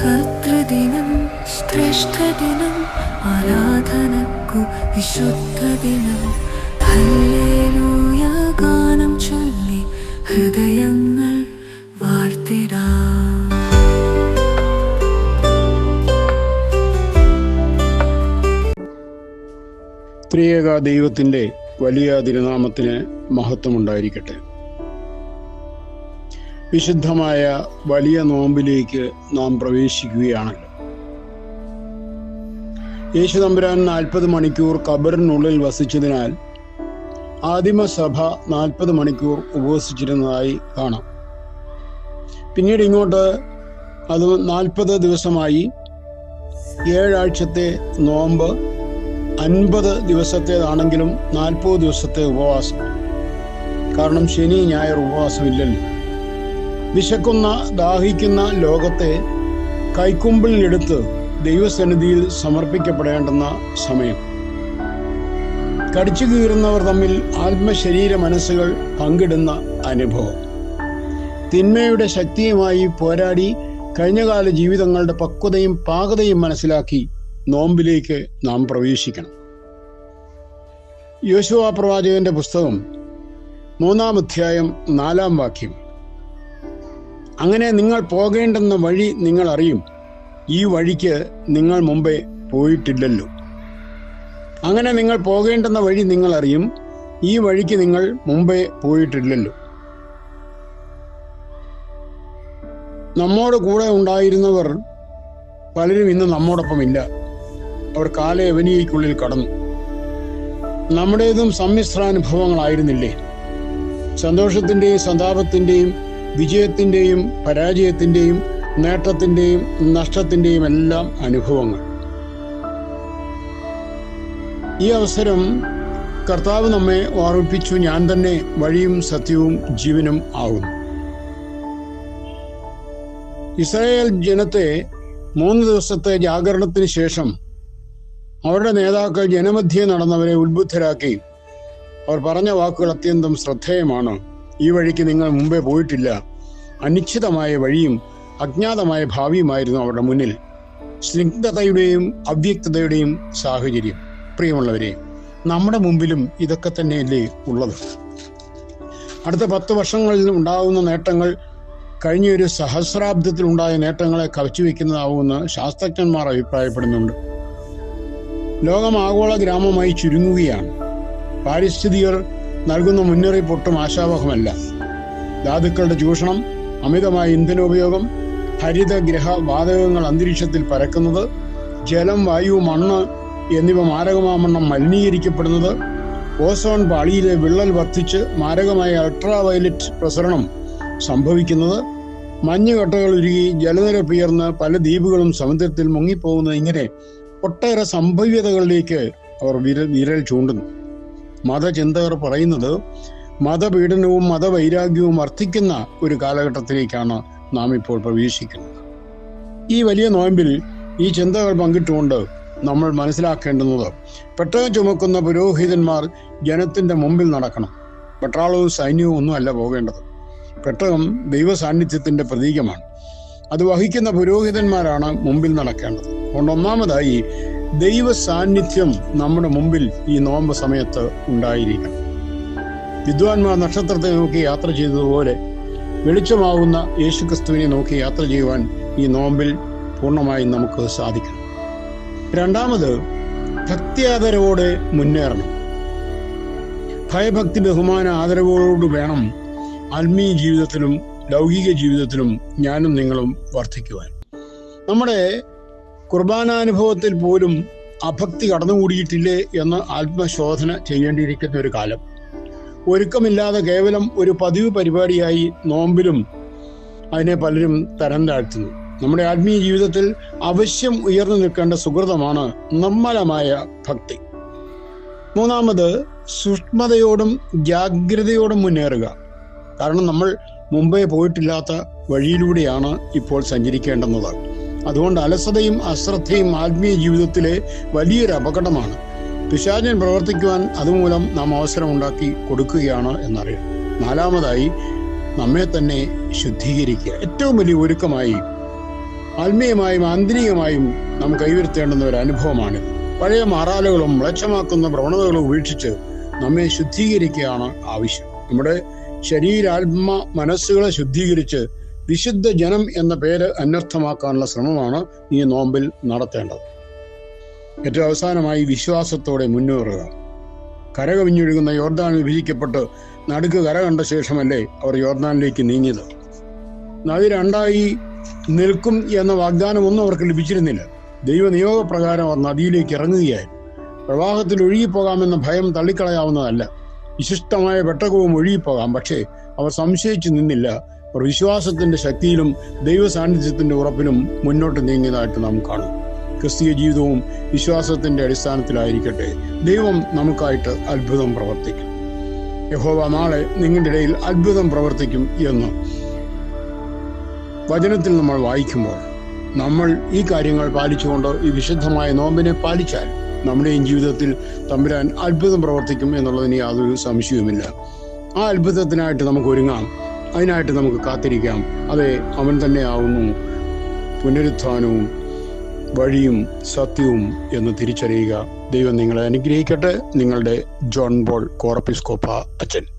കർത്തൃദിനം ശ്രേഷ്ഠദിനം ആരാധനക്കു വിശുദ്ധദിനം. Hallelujah ഗാനം ചൊല്ലി ഹൃദയങ്ങൾ വാഴ്ത്തിടാം. ത്രിയേക ദൈവത്തിന്റെ വലിയ തിരുനാമത്തിന് മഹത്വമുണ്ടായിരിക്കട്ടെ. വിശുദ്ധമായ വലിയ നോമ്പിലേക്ക് നാം പ്രവേശിക്കുകയാണല്ലോ. യേശു തമ്പുരാൻ നാൽപ്പത് മണിക്കൂർ കബറിനുള്ളിൽ വസിച്ചതിനാൽ ആദിമസഭ നാൽപ്പത് മണിക്കൂർ ഉപവസിച്ചിരുന്നതായി കാണാം. പിന്നീട് ഇങ്ങോട്ട് അത് നാൽപ്പത് ദിവസമായി ഏഴാഴ്ചത്തെ നോമ്പ് അൻപത് ദിവസത്തേതാണെങ്കിലും നാൽപ്പത് ദിവസത്തെ ഉപവാസം. കാരണം ശനി ഞായർ ഉപവാസമില്ലല്ലോ. വിശക്കുന്ന ദാഹിക്കുന്ന ലോകത്തെ കൈക്കുമ്പിളിലെടുത്ത് ദൈവസന്നിധിയിൽ സമർപ്പിക്കപ്പെടേണ്ടുന്ന സമയം. കടിച്ചു കീറുന്നവർ തമ്മിൽ ആത്മശരീര മനസ്സുകൾ പങ്കിടുന്ന അനുഭവം. തിന്മയുടെ ശക്തിയുമായി പോരാടി കഴിഞ്ഞകാല ജീവിതങ്ങളുടെ പക്വതയും പാകതയും മനസ്സിലാക്കി നോമ്പിലേക്ക് നാം പ്രവേശിക്കണം. യോശുവ പ്രവാചകന്റെ പുസ്തകം മൂന്നാം അധ്യായം നാലാം വാക്യം. അങ്ങനെ നിങ്ങൾ പോകേണ്ടെന്ന വഴി നിങ്ങൾ അറിയും. ഈ വഴിക്ക് നിങ്ങൾ മുമ്പേ പോയിട്ടില്ലല്ലോ. അങ്ങനെ നിങ്ങൾ പോകേണ്ടെന്ന വഴി നിങ്ങൾ അറിയും. ഈ വഴിക്ക് നിങ്ങൾ മുമ്പേ പോയിട്ടില്ലല്ലോ. നമ്മോട് കൂടെ ഉണ്ടായിരുന്നവർ പലരും ഇന്ന് നമ്മോടൊപ്പം ഇല്ല അവർ കാലയവനിയയ്ക്കുള്ളിൽ കടന്നു. നമ്മുടേതും സമ്മിശ്രാനുഭവങ്ങളായിരുന്നില്ലേ? സന്തോഷത്തിന്റെയും സന്താപത്തിന്റെയും വിജയത്തിന്റെയും പരാജയത്തിന്റെയും നേട്ടത്തിന്റെയും നഷ്ടത്തിന്റെയും എല്ലാം അനുഭവങ്ങൾ. ഈ അവസരം കർത്താവ് നമ്മെ ഓർമ്മിപ്പിച്ചു. ഞാൻ തന്നെ വഴിയും സത്യവും ജീവനും ആകുന്നു. ഇസ്രായേൽ ജനത്തെ മൂന്ന് ദിവസത്തെ ജാഗരണത്തിന് ശേഷം അവരുടെ നേതാക്കൾ ജനമധ്യേ നടന്നവരെ ഉത്ബുദ്ധരാക്കി. അവർ പറഞ്ഞ വാക്കുകൾ അത്യന്തം ശ്രദ്ധേയമാണ്. ഈ വഴിക്ക് നിങ്ങൾ മുമ്പേ പോയിട്ടില്ല. അനിശ്ചിതമായ വഴിയും അജ്ഞാതമായ ഭാവിയുമായിരുന്നു അവരുടെ മുന്നിൽ. സ്നിഗ്ധതയുടെയും അവ്യക്തതയുടെയും സാഹചര്യം. പ്രിയമുള്ളവരെ നമ്മുടെ മുമ്പിലും ഇതൊക്കെ തന്നെയല്ലേ ഉള്ളത്. അടുത്ത പത്ത് വർഷങ്ങളിൽ ഉണ്ടാകുന്ന നേട്ടങ്ങൾ കഴിഞ്ഞ ഒരു സഹസ്രാബ്ദത്തിൽ ഉണ്ടായ നേട്ടങ്ങളെ കവച്ചുവെക്കുന്നതാവുമെന്ന് ശാസ്ത്രജ്ഞന്മാർ അഭിപ്രായപ്പെടുന്നുണ്ട്. ലോകം ആഗോള ഗ്രാമമായി ചുരുങ്ങുകയാണ്. പാരിസ്ഥിതികർ നൽകുന്ന മുന്നറിയിപ്പ് ഒട്ടും ആശാവഹമല്ല. ധാതുക്കളുടെ ചൂഷണം അമിതമായ ഇന്ധനോപയോഗം ഹരിതഗ്രഹ വാതകങ്ങൾ അന്തരീക്ഷത്തിൽ പരക്കുന്നത് ജലം വായു മണ്ണ് എന്നിവ മാരകമാമണ്ണം മലിനീകരിക്കപ്പെടുന്നത് ഓസോൺ പാളിയിലെ വിള്ളൽ വർദ്ധിച്ച് മാരകമായ അൾട്രാ വയലറ്റ് പ്രസരണം സംഭവിക്കുന്നത് മഞ്ഞുകട്ടകൾ ഉരുകി ജലനിരപ്പ് ഉയർന്ന് പല ദ്വീപുകളും സമുദ്രത്തിൽ മുങ്ങിപ്പോകുന്നത് ഇങ്ങനെ ഒട്ടേറെ സംഭവ്യതകളിലേക്ക് അവർ വിരൽ വിരൽ ചൂണ്ടുന്നു. മതചിന്തകർ പറയുന്നത് മതപീഡനവും മതവൈരാഗ്യവും വർദ്ധിക്കുന്ന ഒരു കാലഘട്ടത്തിലേക്കാണ് നാം ഇപ്പോൾ പ്രവേശിക്കുന്നത്. ഈ വലിയ നോയമ്പിൽ ഈ ചിന്തകൾ പങ്കിട്ടുകൊണ്ട് നമ്മൾ മനസ്സിലാക്കേണ്ടുന്നത് പെട്ടകം ചുമക്കുന്ന പുരോഹിതന്മാർ ജനത്തിന്റെ മുമ്പിൽ നടക്കണം. പട്ടാളവും സൈന്യവും ഒന്നുമല്ല പോകേണ്ടത്. പെട്ടകം ദൈവ സാന്നിധ്യത്തിന്റെ പ്രതീകമാണ്. അത് വഹിക്കുന്ന പുരോഹിതന്മാരാണ് മുമ്പിൽ നടക്കേണ്ടത്. അതുകൊണ്ട് ഒന്നാമതായി ദൈവ സാന്നിധ്യം നമ്മുടെ മുമ്പിൽ ഈ നോമ്പ് സമയത്ത് ഉണ്ടായിരിക്കണം. വിദ്വാൻമാർ നക്ഷത്രത്തെ നോക്കി യാത്ര ചെയ്തതുപോലെ വെളിച്ചമാവുന്ന യേശുക്രിസ്തുവിനെ നോക്കി യാത്ര ചെയ്യുവാൻ ഈ നോമ്പിൽ പൂർണമായും നമുക്ക് സാധിക്കണം. രണ്ടാമത് ഭക്തിയാദരവോടെ മുന്നേറണം. ഭയഭക്തി ബഹുമാന ആദരവോട് വേണം ആത്മീയ ജീവിതത്തിലും ലൗകിക ജീവിതത്തിലും ഞാനും നിങ്ങളും വർദ്ധിക്കുവാൻ. നമ്മുടെ കുർബാനാനുഭവത്തിൽ പോലും അഭക്തി കടന്നുകൂടിയിട്ടില്ലേ എന്ന് ആത്മശോധന ചെയ്യേണ്ടിയിരിക്കുന്ന ഒരു കാലം. ഒരുക്കമില്ലാതെ കേവലം ഒരു പതിവ് പരിപാടിയായി നോമ്പിലും അതിനെ പലരും തരം താഴ്ത്തുന്നു. നമ്മുടെ ആത്മീയ ജീവിതത്തിൽ അവശ്യം ഉയർന്നു നിൽക്കേണ്ട സുഹൃതമാണ് നിർമ്മലമായ ഭക്തി. മൂന്നാമത് സൂക്ഷ്മതയോടും ജാഗ്രതയോടും മുന്നേറുക. കാരണം നമ്മൾ മുമ്പേ പോയിട്ടില്ലാത്ത വഴിയിലൂടെയാണ് ഇപ്പോൾ സഞ്ചരിക്കേണ്ടുന്നത്. അതുകൊണ്ട് അലസതയും അശ്രദ്ധയും ആത്മീയ ജീവിതത്തിലെ വലിയൊരു അപകടമാണ്. പിശാചൻ പ്രവർത്തിക്കുവാൻ അതുമൂലം നാം അവസരം ഉണ്ടാക്കി കൊടുക്കുകയാണ് എന്നറിയാം. നാലാമതായി നമ്മെ തന്നെ ശുദ്ധീകരിക്കുക. ഏറ്റവും വലിയ ഒരുക്കമായി ആത്മീയമായും ആന്തരികമായും നാം കൈവരുത്തേണ്ടുന്ന ഒരു അനുഭവമാണ്. പഴയ മാറാലുകളും മ്ലേച്ഛമാക്കുന്ന പ്രവണതകളും ഉപേക്ഷിച്ച് നമ്മെ ശുദ്ധീകരിക്കുകയാണ് ആവശ്യം. നമ്മുടെ ശരീരാത്മ മനസ്സുകളെ ശുദ്ധീകരിച്ച് വിശുദ്ധ ജനം എന്ന പേര് അന്വർത്ഥമാക്കാനുള്ള ശ്രമമാണ് ഈ നോമ്പിൽ നടത്തേണ്ടത്. ഏറ്റവും അവസാനമായി വിശ്വാസത്തോടെ മുന്നേറുക. കരകവിഞ്ഞൊഴുകുന്ന യോർദാൻ വിഭജിക്കപ്പെട്ട് നടുക്ക് കര കണ്ട ശേഷമല്ലേ അവർ യോർദാനിലേക്ക് നീങ്ങിയത്. നദി രണ്ടായി നിൽക്കും എന്ന വാഗ്ദാനമൊന്നും അവർക്ക് ലഭിച്ചിരുന്നില്ല. ദൈവ നിയോഗപ്രകാരം അവർ നദിയിലേക്ക് ഇറങ്ങുകയായിരുന്നു. പ്രവാഹത്തിൽ ഒഴുകിപ്പോകാമെന്ന ഭയം തള്ളിക്കളയാവുന്നതല്ല. വിശിഷ്ടമായ പെട്ടകവും ഒഴുകിപ്പോകാം. പക്ഷേ അവർ സംശയിച്ചു നിന്നില്ല. അവർ വിശ്വാസത്തിന്റെ ശക്തിയിലും ദൈവ സാന്നിധ്യത്തിന്റെ ഉറപ്പിലും മുന്നോട്ട് നീങ്ങിയതായിട്ട് നാം കാണും. ക്രിസ്തീയ ജീവിതവും വിശ്വാസത്തിന്റെ അടിസ്ഥാനത്തിലായിരിക്കട്ടെ. ദൈവം നമുക്കായിട്ട് അത്ഭുതം പ്രവർത്തിക്കും. യഹോവ നാളെ നിങ്ങളുടെ ഇടയിൽ അത്ഭുതം പ്രവർത്തിക്കും എന്ന് വചനത്തിൽ നമ്മൾ വായിക്കുമ്പോൾ നമ്മൾ ഈ കാര്യങ്ങൾ പാലിച്ചുകൊണ്ട് ഈ വിശുദ്ധമായ നോമ്പിനെ പാലിച്ചാൽ നമ്മുടെയും ജീവിതത്തിൽ തമ്പുരാൻ അത്ഭുതം പ്രവർത്തിക്കും എന്നുള്ളതിന് യാതൊരു സംശയവുമില്ല. ആ അത്ഭുതത്തിനായിട്ട് നമുക്ക് ഒരുങ്ങാം. അതിനായിട്ട് നമുക്ക് കാത്തിരിക്കാം. അതെ അവൻ തന്നെയാവുന്നു പുനരുത്ഥാനവും വഴിയും സത്യവും എന്ന് തിരിച്ചറിയുക. ദൈവം നിങ്ങളെ അനുഗ്രഹിക്കട്ടെ. നിങ്ങളുടെ ജോൺ ബോൾ കോറപ്പിസ്കോപ്പ അച്ഛൻ.